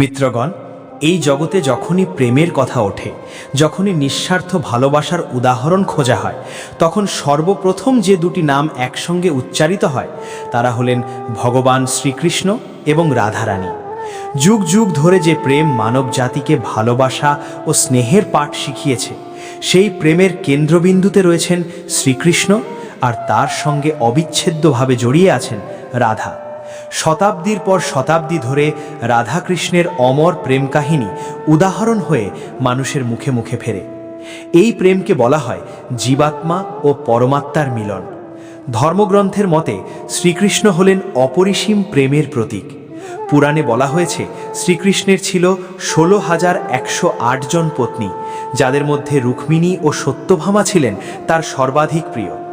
মিত্রগণ, এই জগতে যখনই প্রেমের কথা ওঠে, যখনই নিঃস্বার্থ ভালোবাসার উদাহরণ খোঁজা হয়, তখন সর্বপ্রথম যে দুটি নাম একসঙ্গে উচ্চারিত হয়, তারা হলেন ভগবান শ্রীকৃষ্ণ এবং রাধারানী। যুগ যুগ ধরে যে প্রেম মানব জাতিকে ভালোবাসা ও স্নেহের পাঠ শিখিয়েছে, সেই প্রেমের কেন্দ্রবিন্দুতে রয়েছেন শ্রীকৃষ্ণ আর তার সঙ্গে অবিচ্ছেদ্যভাবে জড়িয়ে আছেন রাধা। শতাব্দীর পর শতাব্দী ধরে রাধাকৃষ্ণের অমর প্রেম কাহিনী উদাহরণ হয়ে মানুষের মুখে মুখে ফেরে। এই প্রেমকে বলা হয় জীবাত্মা ও পরমাত্মার মিলন। ধর্মগ্রন্থের মতে শ্রীকৃষ্ণ হলেন অপরিসীম প্রেমের প্রতীক। পুরাণে বলা হয়েছে, শ্রীকৃষ্ণের ছিল ষোলো হাজার একশো জন পত্নী, যাদের মধ্যে রুক্মিণী ও সত্যভামা ছিলেন তার সর্বাধিক প্রিয়।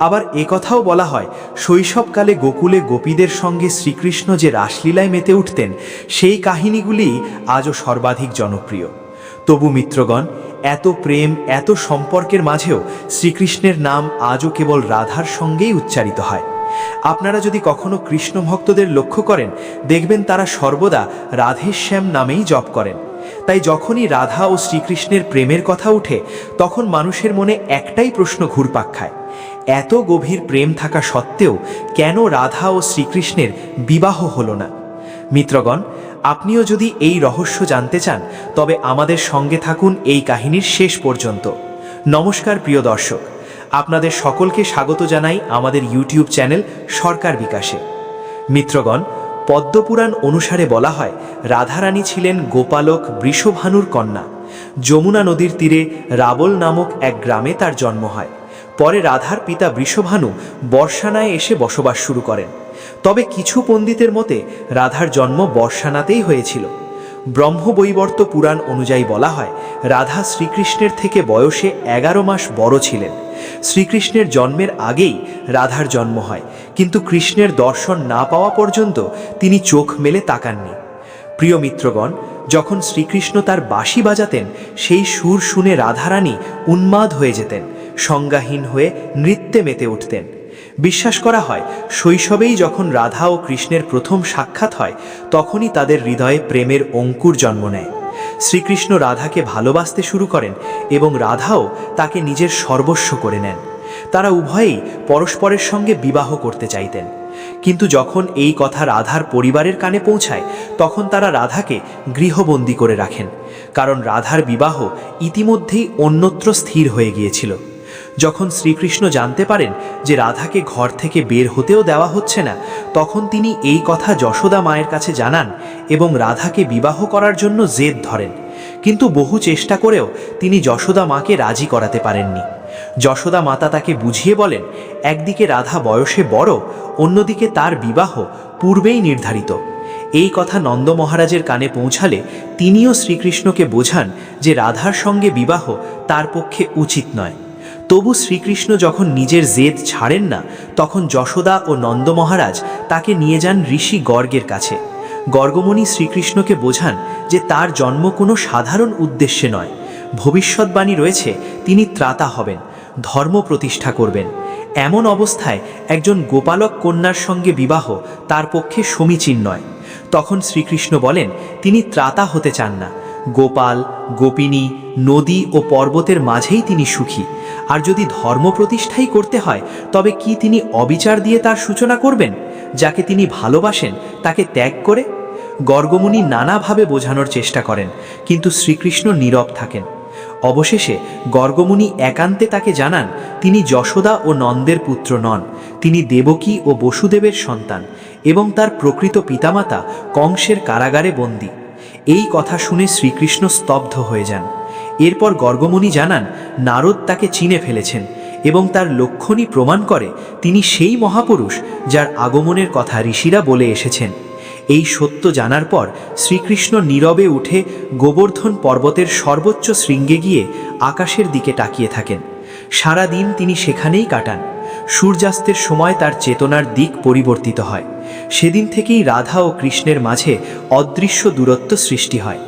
আবার একথাও বলা হয়, শৈশবকালে গোকুলে গোপীদের সঙ্গে শ্রীকৃষ্ণ যে রাসলীলায় মেতে উঠতেন, সেই কাহিনীগুলি আজও সর্বাধিক জনপ্রিয়। তবু মিত্রগণ, এত প্রেম, এত সম্পর্কের মাঝেও শ্রীকৃষ্ণের নাম আজও কেবল রাধার সঙ্গেই উচ্চারিত হয়। আপনারা যদি কখনো কৃষ্ণ ভক্তদের লক্ষ্য করেন, দেখবেন তারা সর্বদা রাধেশ্যাম নামেই জপ করেন। তাই যখনই রাধা ও শ্রীকৃষ্ণের প্রেমের কথা উঠে, তখন মানুষের মনে একটাই প্রশ্ন ঘুরপাক খায়। এত গভীর প্রেম থাকা সত্ত্বেও কেন রাধা ও শ্রীকৃষ্ণের বিবাহ হলো না? মিত্রগণ, আপনিও যদি এই রহস্য জানতে চান, তবে আমাদের সঙ্গে থাকুন এই কাহিনীর শেষ পর্যন্ত। নমস্কার প্রিয় দর্শক। আপনাদের সকলকে স্বাগত জানাই আমাদের ইউটিউব চ্যানেল সরকার বিকাশে। মিত্রগণ, পদ্মপুরাণ অনুসারে বলা হয়, রাধারানী ছিলেন গোপালক বৃষভানুর কন্যা। যমুনা নদীর তীরে রাবল নামক এক গ্রামে তার জন্ম হয়। পরে রাধার পিতা বৃষভানু বর্ষানায় এসে বসবাস শুরু করেন। তবে কিছু পণ্ডিতের মতে, রাধার জন্ম বর্ষানাতেই হয়েছিল। ব্রহ্মবৈবর্ত পুরাণ অনুযায়ী বলা হয়, রাধা শ্রীকৃষ্ণের থেকে বয়সে এগারো মাস বড় ছিলেন। শ্রীকৃষ্ণের জন্মের আগেই রাধার জন্ম হয়, কিন্তু কৃষ্ণের দর্শন না পাওয়া পর্যন্ত তিনি চোখ মেলে তাকাননি। প্রিয় মিত্রগণ, যখন শ্রীকৃষ্ণ তার বাঁশি বাজাতেন, সেই সুর শুনে রাধারানী উন্মাদ হয়ে যেতেন। সংজ্ঞাহীন হয়ে নৃত্যে মেতে উঠতেন। বিশ্বাস করা হয়, শৈশবেই যখন রাধা ও কৃষ্ণের প্রথম সাক্ষাৎ হয়, তখনই তাদের হৃদয়ে প্রেমের অঙ্কুর জন্ম নেয়। শ্রীকৃষ্ণ রাধাকে ভালোবাসতে শুরু করেন এবং রাধাও তাকে নিজের সর্বস্ব করে নেন। তারা উভয়েই পরস্পরের সঙ্গে বিবাহ করতে চাইতেন। কিন্তু যখন এই কথা রাধার পরিবারের কানে পৌঁছায়, তখন তারা রাধাকে গৃহবন্দী করে রাখেন, কারণ রাধার বিবাহ ইতিমধ্যেই অন্যত্র স্থির হয়ে গিয়েছিল। যখন শ্রীকৃষ্ণ জানতে পারেন যে রাধাকে ঘর থেকে বের হতেও দেওয়া হচ্ছে না, তখন তিনি এই কথা যশোদা মায়ের কাছে জানান এবং রাধাকে বিবাহ করার জন্য জেদ ধরেন। কিন্তু বহু চেষ্টা করেও তিনি যশোদা মাকে রাজি করাতে পারেননি। যশোদা মাতা তাকে বুঝিয়ে বলেন, একদিকে রাধা বয়সে বড়, অন্যদিকে তার বিবাহ পূর্বেই নির্ধারিত। এই কথা নন্দ মহারাজের কানে পৌঁছালে তিনিও শ্রীকৃষ্ণকে বোঝান যে রাধার সঙ্গে বিবাহ তার পক্ষে উচিত নয়। তবু শ্রীকৃষ্ণ যখন নিজের জেদ ছাড়েন না, তখন যশোদা ও নন্দ মহারাজ তাকে নিয়ে যান ঋষি গর্গের কাছে। গর্গমণি শ্রীকৃষ্ণকে বোঝান যে তার জন্ম কোনো সাধারণ উদ্দেশ্যে নয়। ভবিষ্যৎবাণী রয়েছে, তিনি ত্রাতা হবেন, ধর্ম প্রতিষ্ঠা করবেন। এমন অবস্থায় একজন গোপালক কন্যার সঙ্গে বিবাহ তার পক্ষে সমীচীন নয়। তখন শ্রীকৃষ্ণ বলেন, তিনি ত্রাতা হতে চান না। গোপাল, গোপিনী, নদী ও পর্বতের মাঝেই তিনি সুখী। আর যদি ধর্ম প্রতিষ্ঠাই করতে হয়, তবে কি তিনি অবিচার দিয়ে তার সূচনা করবেন? যাকে তিনি ভালোবাসেন, তাকে ত্যাগ করে? গর্গমুনি নানাভাবে বোঝানোর চেষ্টা করেন, কিন্তু শ্রীকৃষ্ণ নীরব থাকেন। অবশেষে গর্গমুনি একান্তে তাকে জানান, তিনি যশোদা ও নন্দের পুত্র নন, তিনি দেবকী ও বসুদেবের সন্তান এবং তার প্রকৃত পিতামাতা কংসের কারাগারে বন্দী। এই কথা শুনে শ্রীকৃষ্ণ স্তব্ধ হয়ে যান। এরপর গর্গমণি জানান, নারদ তাকে চিনে ফেলেছেন এবং তার লক্ষণই প্রমাণ করে তিনি সেই মহাপুরুষ যার আগমনের কথা ঋষিরা বলে এসেছেন। এই সত্য জানার পর শ্রীকৃষ্ণ নীরবে উঠে গোবর্ধন পর্বতের সর্বোচ্চ শৃঙ্গে গিয়ে আকাশের দিকে তাকিয়ে থাকেন। সারা দিন তিনি সেখানেই কাটান। সূর্যাস্তের সময় তার চেতনার দিক পরিবর্তিত হয়। সেদিন থেকেই রাধা ও কৃষ্ণের মাঝে অদৃশ্য দূরত্ব সৃষ্টি হয়।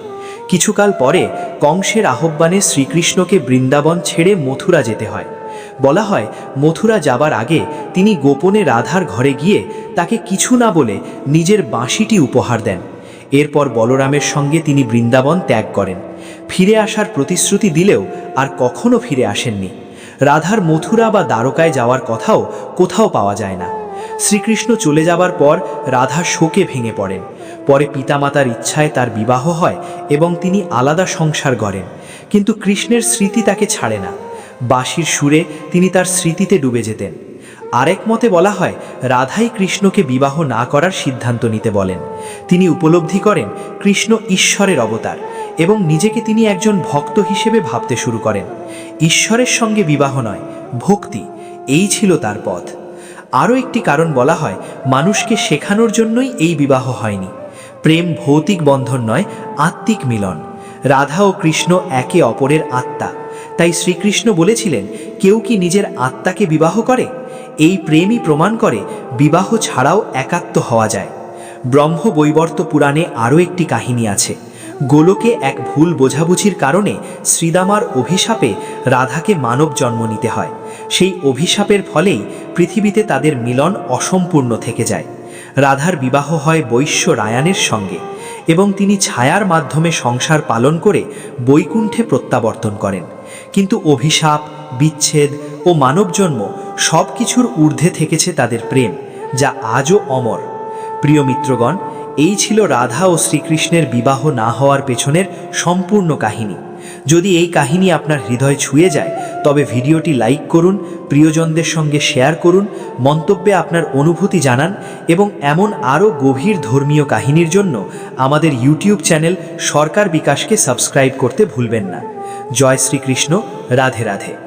কিছুকাল পরে কংসের আহ্বানে শ্রীকৃষ্ণকে বৃন্দাবন ছেড়ে মথুরা যেতে হয়। বলা হয়, মথুরা যাবার আগে তিনি গোপনে রাধার ঘরে গিয়ে তাকে কিছু না বলে নিজের বাঁশিটি উপহার দেন। এরপর বলরামের সঙ্গে তিনি বৃন্দাবন ত্যাগ করেন। ফিরে আসার প্রতিশ্রুতি দিলেও আর কখনো ফিরে আসেননি। রাধার মথুরা বা দ্বারকায় যাওয়ার কথাও কোথাও পাওয়া যায় না। শ্রীকৃষ্ণ চলে যাবার পর রাধা শোকে ভেঙে পড়েন। পরে পিতামাতার ইচ্ছায় তার বিবাহ হয় এবং তিনি আলাদা সংসার গড়েন। কিন্তু কৃষ্ণের স্মৃতি তাকে ছাড়ে না। বাঁশির সুরে তিনি তার স্মৃতিতে ডুবে যেতেন। আরেক মতে বলা হয়, রাধাই কৃষ্ণকে বিবাহ না করার সিদ্ধান্ত নিতে বলেন। তিনি উপলব্ধি করেন, কৃষ্ণ ঈশ্বরের অবতার এবং নিজেকে তিনি একজন ভক্ত হিসেবে ভাবতে শুরু করেন। ঈশ্বরের সঙ্গে বিবাহ নয়, ভক্তি। এই ছিল তার পথ। আরও একটি কারণ বলা হয়, মানুষকে শেখানোর জন্যই এই বিবাহ হয়নি। প্রেম ভৌতিক বন্ধন নয়, আত্মিক মিলন। রাধা ও কৃষ্ণ একে অপরের আত্মা। তাই শ্রীকৃষ্ণ বলেছিলেন, কেউ কি নিজের আত্মাকে বিবাহ করে? এই প্রেমই প্রমাণ করে বিবাহ ছাড়াও একাত্ম হওয়া যায়। ব্রহ্ম বৈবর্ত পুরাণে আরও একটি কাহিনী আছে। গোলকে এক ভুল বোঝাবুঝির কারণে শ্রীদামার অভিশাপে রাধাকে মানব জন্ম নিতে হয়। সেই অভিশাপের ফলেই পৃথিবীতে তাদের মিলন অসম্পূর্ণ থেকে যায়। রাধার বিবাহ হয় বৈশ্য রায়ানের সঙ্গে এবং তিনি ছায়ার মাধ্যমে সংসার পালন করে বৈকুণ্ঠে প্রত্যাবর্তন করেন। কিন্তু অভিশাপ, বিচ্ছেদ ও মানবজন্ম সব কিছুর ঊর্ধ্বে থেকেছে তাদের প্রেম, যা আজও অমর। প্রিয় মিত্রগণ, এই ছিল রাধা ও শ্রীকৃষ্ণের বিবাহ না হওয়ার পেছনের সম্পূর্ণ কাহিনী। যদি এই কাহিনী আপনার হৃদয় ছুঁয়ে যায় তবে ভিডিওটি লাইক করুন, প্রিয়জনদের সঙ্গে শেয়ার করুন, মন্তব্যে আপনার অনুভূতি জানান এবং এমন আরও গভীর ধর্মীয় কাহিনীর জন্য আমাদের ইউটিউব চ্যানেল সরকার বিকাশকে সাবস্ক্রাইব করতে ভুলবেন না। জয় শ্রীকৃষ্ণ, রাধে রাধে।